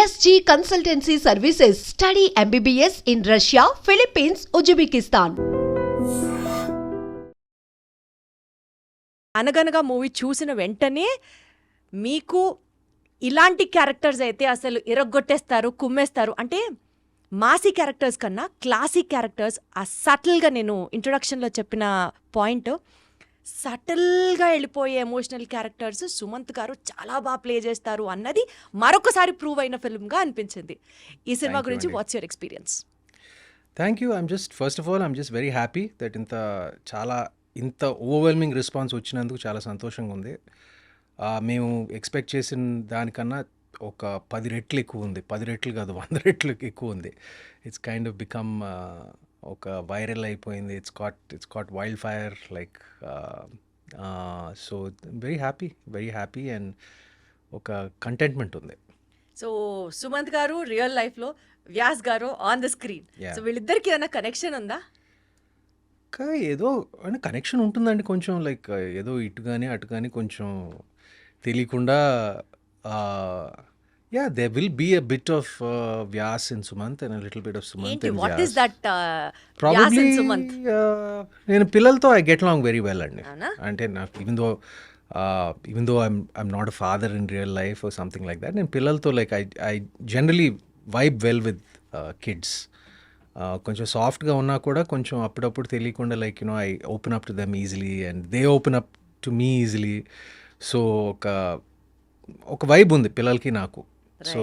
SG consultancy services study MBBS in Russia Philippines Uzbekistan Anaganaga movie చూసిన వెంటనే మీకు ఇలాంటి క్యారెక్టర్స్ అయితే అసలు ఇరగొట్టేస్తారు కుమ్మేస్తారు. అంటే మాసీ క్యారెక్టర్స్ కన్నా క్లాసిక్ క్యారెక్టర్స్ ఆ సటిల్గా నేను ఇంట్రొడక్షన్లో చెప్పిన పాయింట్ సటిల్గా వెళ్ళిపోయే ఎమోషనల్ క్యారెక్టర్స్ సుమంత్ గారు చాలా బాగా ప్లే చేస్తారు అన్నది మరొకసారి ప్రూవ్ అయిన ఫిల్మ్గా అనిపించింది. ఈ సినిమా గురించి. What's your experience thank you I'm just first of all I'm just very happy that ఇంత చాలా ఇంత ఓవర్వెల్మింగ్ రెస్పాన్స్ వచ్చినందుకు చాలా సంతోషంగా ఉంది. మేము ఎక్స్పెక్ట్ చేసిన దానికన్నా ఒక పది రెట్లు ఎక్కువ ఉంది. పది రెట్లు కాదు వంద రెట్లు ఎక్కువ ఉంది. ఇట్స్ కైండ్ ఆఫ్ బికమ్ ఒక వైరల్ అయిపోయింది. It's caught it's caught wildfire like so very happy very happy and ఒక కంటెంట్మెంట్ ఉంది. సో సుమంత్ గారు రియల్ లైఫ్లో వ్యాస్ గారు ఆన్ ద స్క్రీన్. సో వీళ్ళిద్దరికి ఏమైనా కనెక్షన్ ఉందా? ఏదో అంటే కనెక్షన్ ఉంటుందండి కొంచెం లైక్ ఏదో ఇటు కానీ అటు కానీ కొంచెం తెలియకుండా yeah they will be a bit of Vyas in Sumanth and little bit of Sumanth ఏంటి? In what is that probably Sumanth నేను పిల్లలతో I get long very well అండి. అవునా? అంటే నాకు even though even though I'm I'm not a father in real life something like that నేను పిల్లలతో like I I generally vibe well with kids కొంచెం సాఫ్ట్గా ఉన్నా కూడా కొంచెం అప్పుడప్పుడు తెలియకుండా like you know I open up to them easily and they open up to me easily so ఒక ఒక వైబ్ ఉంది పిల్లలకి నాకు. సో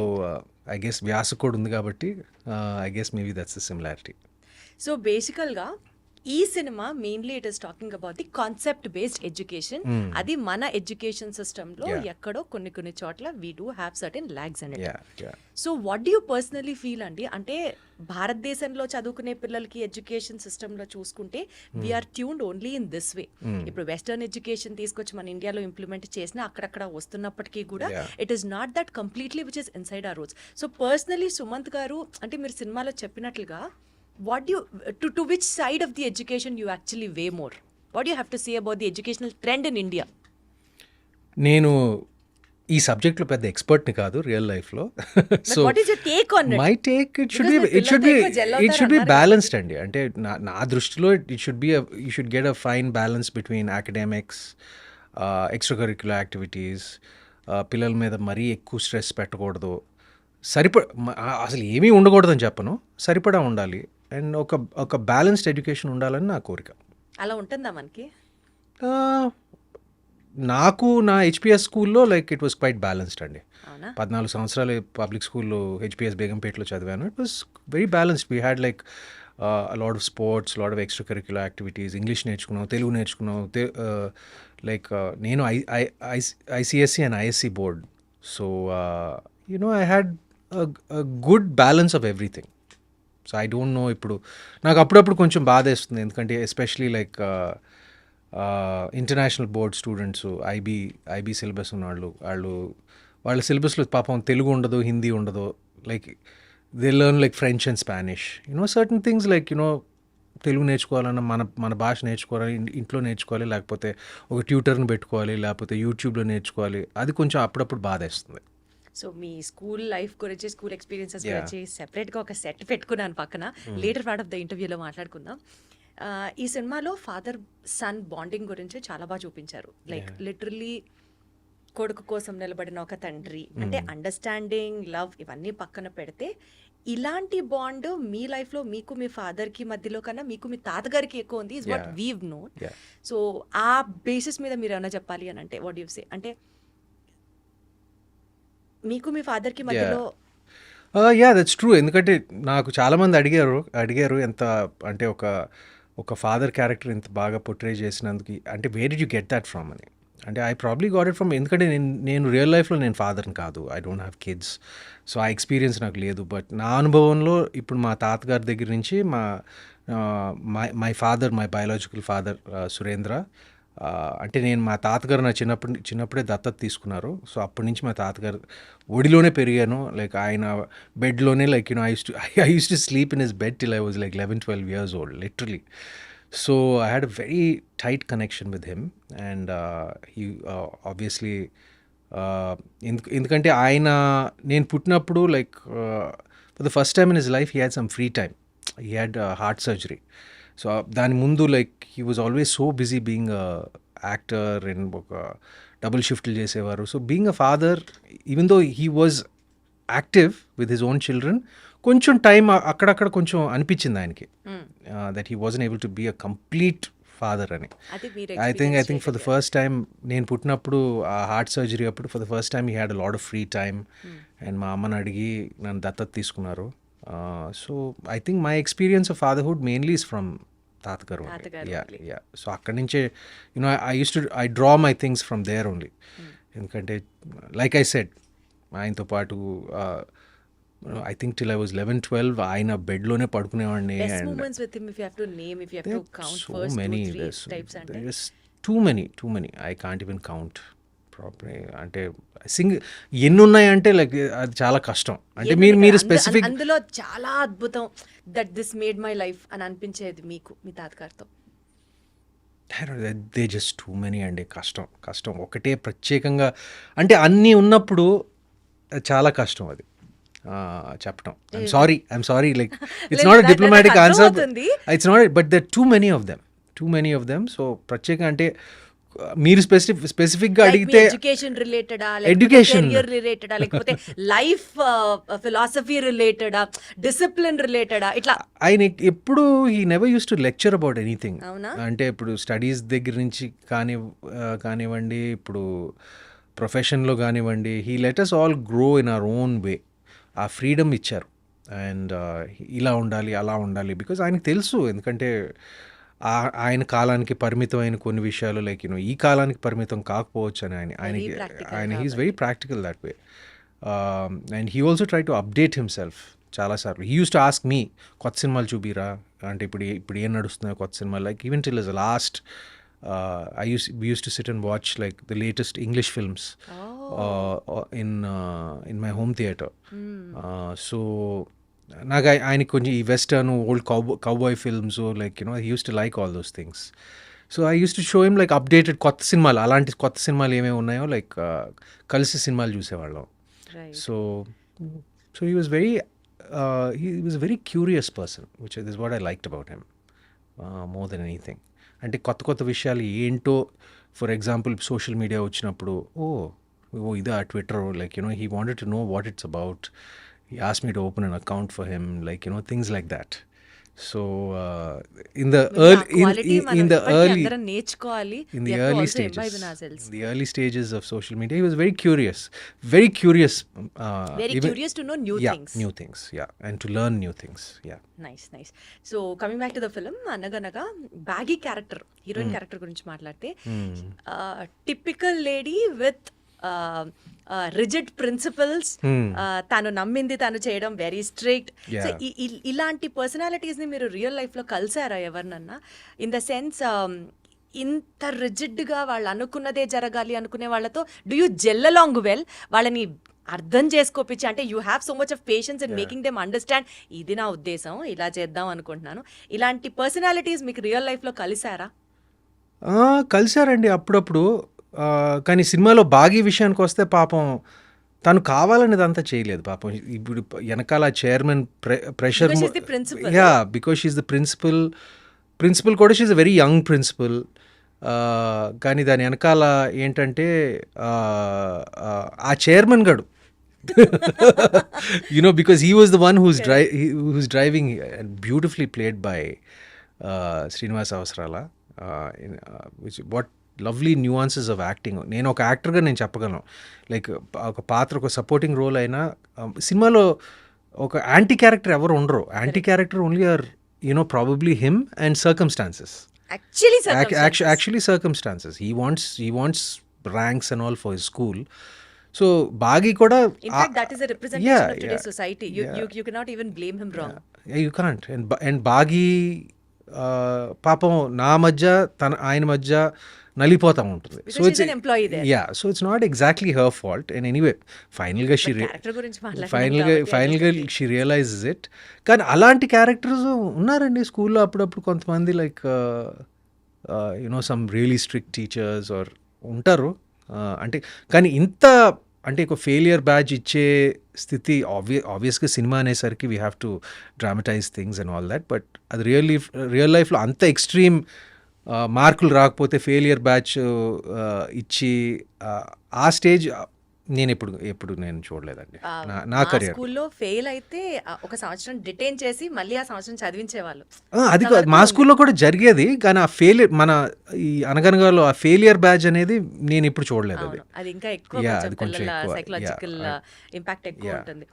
ఐ గెస్ వ్యాస కూడా ఉంది కాబట్టి I guess maybe that's similarity so బేసికల్గా ఈ cinema mainly it is talking about the concept based education అది మన ఎడ్యుకేషన్ Hmm. Yeah. ఎక్కడో కొన్ని కొన్ని చోట్ల we do have certain lags and so what do you personally feel అండి? అంటే భారతదేశంలో చదువుకునే పిల్లలకి ఎడ్యుకేషన్ సిస్టంలో చూసుకుంటే we are tuned only in this way ఇప్పుడు వెస్టర్న్ ఎడ్యుకేషన్ తీసుకొచ్చి మన ఇండియాలో ఇంప్లిమెంట్ చేసినా అక్కడక్కడ వస్తున్నప్పటికీ కూడా. It is not that completely which is inside uh rules so personally Sumanth garu అంటే మీరు సినిమాలో చెప్పినట్లుగా what you to to which side of the education you actually way more what you have to say about the educational trend in India నేను ఈ సబ్జెక్ట్లో పెద్ద ఎక్స్పర్ట్ని కాదు రియల్ లైఫ్లో so my take it should be it should be it should be balanced అండి. అంటే నా నా దృష్టిలో it should be you should get a fine balance between academics extra curricular activities పిల్లల మీద మరీ ఎక్కువ స్ట్రెస్ పెట్టకూడదు. సరిప మ- ఆ- అసలు ఏమీ ఉండకూడదని చెప్పను. సరిపడా ఉండాలి. అండ్ ఒక ఒక బ్యాలెన్స్డ్ ఎడ్యుకేషన్ ఉండాలని నా కోరిక. అలా ఉంటుందా మనకి? నాకు నా హెచ్పిఎస్ స్కూల్లో like it was quite balanced అండి. పద్నాలుగు సంవత్సరాలు పబ్లిక్ స్కూల్లో హెచ్పిఎస్ బేగంపేటలో చదివాను. It was very balanced we had like lot of sports lot of extra curricular activities English నేర్చుకున్నాం తెలుగు నేర్చుకున్నాం లైక్ నేను I ICSE and ISC board so you know I had good balance of everything so I don't know ఇప్పుడు. నాకు అప్పుడప్పుడు కొంచెం బాధ వేస్తుంది ఎందుకంటే especially like international board students IB IB syllabus ఉన్నవాళ్ళు వాళ్ళు వాళ్ళ సిలబస్లో పాపం తెలుగు ఉండదు హిందీ ఉండదు. Like they learn like French and Spanish you know certain things like you know Telugu నేర్చుకోవాలన్నా మన మన భాష నేర్చుకోవాలి ఇంట్లో నేర్చుకోవాలి లేకపోతే ఒక ట్యూటర్ని పెట్టుకోవాలి లేకపోతే యూట్యూబ్లో నేర్చుకోవాలి. అది కొంచెం అప్పుడప్పుడు బాధ వేస్తుంది సో మీ స్కూల్ లైఫ్ గురించి స్కూల్ ఎక్స్పీరియన్సెస్. గురించి సెపరేట్గా ఒక సెట్ పెట్టుకున్నాను పక్కన. లేటర్ పార్ట్ ఆఫ్ ద ఇంటర్వ్యూలో మాట్లాడుకుందాం. ఈ సినిమాలో ఫాదర్ సన్ బాండింగ్ గురించి చాలా బాగా చూపించారు. లైక్ లిటరలీ కొడుకు కోసం నిలబడిన ఒక తండ్రి. అంటే అండర్స్టాండింగ్ లవ్ ఇవన్నీ పక్కన పెడితే ఇలాంటి బాండ్ మీ లైఫ్లో మీకు మీ ఫాదర్కి మధ్యలో కన్నా మీకు మీ తాతగారికి ఎక్కువ ఉంది is what. We've no Yeah. So ఆ బేసిస్ మీద మీరు ఏమైనా చెప్పాలి అని అంటే వాట్ యూ సే అంటే మీకు మీ ఫాదర్కి మధ్యలో యా దట్స్ ట్రూ ఎందుకంటే నాకు చాలామంది అడిగారు అడిగారు ఎంత అంటే ఒక ఒక ఫాదర్ క్యారెక్టర్ ఇంత బాగా పొట్రే చేసినందుకు అంటే where did you get that from అని. అంటే I probably got it from ఎందుకంటే నేను నేను రియల్ లైఫ్లో నేను ఫాదర్ని కాదు. I don't have kids so ఆ ఎక్స్పీరియన్స్ నాకు లేదు. బట్ నా అనుభవంలో ఇప్పుడు మా తాతగారి దగ్గర నుంచి మా my my father my biological father Surendra అంటే నేను మా తాతగారు నా చిన్నప్పటి చిన్నప్పుడే దత్తత తీసుకున్నారు. సో అప్పటి నుంచి మా తాతగారు ఒడిలోనే పెరిగాను. లైక్ ఆయన బెడ్లోనే like you know I to I use to sleep in his bed till I was like eleven twelve years old literally. So I had a very tight connection with him. And he obviously ఎందుకు ఎందుకంటే ఆయన నేను పుట్టినప్పుడు like for the first time in his life he had some free time. He had heart surgery. So దాని ముందు like he was always so busy being actor and ఒక double షిఫ్ట్లు చేసేవారు. So being a father even though he was active with his own children కొంచెం time అక్కడక్కడ కొంచెం అనిపించింది ఆయనకి. That he wasn't able to be a complete father అని. I think I think for the first time నేను పుట్టినప్పుడు ఆ heart surgery అప్పుడు for the first time he had lot of free time and మా అమ్మని అడిగి నన్ను దత్తత తీసుకున్నారు. So I think my experience of fatherhood mainly is from తాతగారు యా సో అక్కడి నుంచే you know I use to I draw my things from there only ఎందుకంటే లైక్ ఐ సెడ్ ఆయనతో పాటు I think till I was eleven twelve ఆయన బెడ్లోనే పడుకునేవాడిని you have to name if you have to count so first many 2 there's, 3 types అంటే probably సింగ్ ఎన్ని ఉన్నాయంటే like అది చాలా కష్టం. అంటే మీరు మీరు స్పెసిఫిక్ అందులో చాలా అద్భుతం that this made my life అని అనిపించేది మీకు మీ తాతగారితో. దే జస్ట్ టూ మెనీ అండి కష్టం కష్టం. ఒకటే ప్రత్యేకంగా అంటే అన్నీ ఉన్నప్పుడు చాలా కష్టం అది. చెప్పడం I'm sorry I'm sorry like it's not diplomatic answer. It's not but there too many of them too many of them so ప్రత్యేకంగా అంటే మీరు స్పెసిఫిక్ స్పెసిఫిక్గా అడిగితే ఎడ్యుకేషన్ రిలేటెడా. కెరియర్ రిలేటెడా లేకపోతే లైఫ్ ఫిలాసఫీ రిలేటెడా డిసిప్లిన్ రిలేటెడా ఇట్లా. ఆయన ఎప్పుడు ఈ never use to lecture about anything? అంటే ఇప్పుడు స్టడీస్ దగ్గర నుంచి కాని కానివ్వండి ఇప్పుడు ప్రొఫెషన్లో కానివ్వండి he letters all grow in our own way ఆ ఫ్రీడమ్ ఇచ్చారు. అండ్ ఇలా ఉండాలి అలా ఉండాలి బికాజ్ ఆయనకు తెలుసు. ఎందుకంటే ఆయన కాలానికి పరిమితమైన కొన్ని విషయాలు లైక్ యూనో ఈ కాలానికి పరిమితం కాకపోవచ్చు అని ఆయన ఆయనకి ఆయన he's very practical that way and he also try to update himself చాలాసార్లు. He use to ask me కొత్త సినిమాలు చూపిరా? అంటే ఇప్పుడు ఇప్పుడు ఏం నడుస్తున్నాయో కొత్త సినిమాలు? Like even till is last I use use to sit and watch like the latest English films in in my home theatre so నాకు ఆయ- ఆయనకి కొంచెం ఈ western old cow cowboy films like you know use to like all those things so I use to show him like updated కొత్త సినిమాలు అలాంటి కొత్త సినిమాలు ఏమేమి ఉన్నాయో లైక్ కలిసి సినిమాలు చూసేవాళ్ళం. So so he was very he was very curious person which this what I liked about him more than anything అంటే కొత్త కొత్త విషయాలు ఏంటో ఫర్ ఎగ్జాంపుల్ సోషల్ మీడియా వచ్చినప్పుడు ఓ ఓ ఇదా Twitter like you know he wanted to know what it's about me to open an account for him like you know things like that so in the early in the early అందరం నేర్చుకోవాలి in We the to early stages in ourselves. in the early stages of social media he was very curious very curious uh, Very even- curious to know new yeah things. new things yeah and to learn new things yeah nice nice so coming back to the film Anaganaga baggy character heroine character గురించి మాట్లాడితే typical lady with rigid principles తాను నమ్మింది తాను చేయడం very strict so. ఇలాంటి పర్సనాలిటీస్ని మీరు real లైఫ్లో కలిసారా ఎవరినన్నా? ఇన్ ద సెన్స్ ఇంత rigid గా వాళ్ళు అనుకున్నదే జరగాలి అనుకునే వాళ్ళతో do you gel along well వాళ్ళని అర్థం చేసుకోపించి అంటే you have so much of patience and making them understand ఇది నా ఉద్దేశం ఇలా చేద్దాం అనుకుంటున్నాను. ఇలాంటి పర్సనాలిటీస్ మీకు రియల్ లైఫ్లో కలిసారా? ఆ, కలిశారండి అప్పుడప్పుడు. కానీ సినిమాలో బాగీ విషయానికి వస్తే పాపం తను కావాలని ఇదంతా చేయలేదు పాపం. ఇప్పుడు వెనకాల chairman pressure. Yeah because she the principal principal కూడా she a very young principal. కానీ దాని వెనకాల ఏంటంటే ఆ, చైర్మన్ గడు. Know because he was the one who's dri- he, who's driving and beautifully played by uh, Srinivas lovely nuances of acting నేను ఒక యాక్టర్గా నేను చెప్పగలను. లైక్ ఒక పాత్ర ఒక సపోర్టింగ్ రోల్ అయినా um, సినిమాలో ఒక యాంటీ క్యారెక్టర్ ఎవరు ఉండరు. Anti character only are you know probably him and circumstances actually circumstances he wants he wants ranks and all for school so Baagi కూడా that is a representation of today society you you cannot even blame him wrong you can't and and Baagi పాపం నా మధ్య తన ఆయన మధ్య నలిపోతూ ఉంటుంది. Employee there. Yeah so it's not exactly her fault and anyway ఫైనల్గా she ఫైనల్గా ఫైనల్గా షీ రియలైజెస్ ఇట్ కానీ అలాంటి క్యారెక్టర్స్ ఉన్నారండి స్కూల్లో అప్పుడప్పుడు కొంతమంది like you know some really strict teachers are ఉంటారు. అంటే కానీ ఇంత అంటే ఒక ఫెయిలియర్ బ్యాచ్ ఇచ్చే స్థితి ఆబ్వియ ఆబ్వియస్గా సినిమా అనేసరికి we have to dramatize things and all that but అది రియల్ లైఫ్ రియల్ లైఫ్లో అంత ఎక్స్ట్రీమ్ మార్కులు రాకపోతే ఫెయిలియర్ బ్యాచ్ ఇచ్చి ఆ, స్టేజ్ నేను ఎప్పుడు ఎప్పుడు నేను చూడలేదండి. నా కెరియర్ స్కూల్లో ఫెయిల్ అయితే ఒక సంవత్సరం డిటైన్ చేసి మళ్ళీ ఆ సంవత్సరం చదివించేవాళ్ళు అది కాదు, మా స్కూల్లో కూడా జరిగేది కానీ ఆ ఫెయిలియర్ మన ఈ అనగనగాలో ఆ ఫెయిలియర్ బ్యాచ్ అనేది నేను ఇప్పుడు చూడలేదు అది. అది ఇంకా ఎక్కువ అది కొంచెం. సైకలాజికల్ ఇంపాక్ట్ ఎక్కువ Yeah, ఉంటుంది.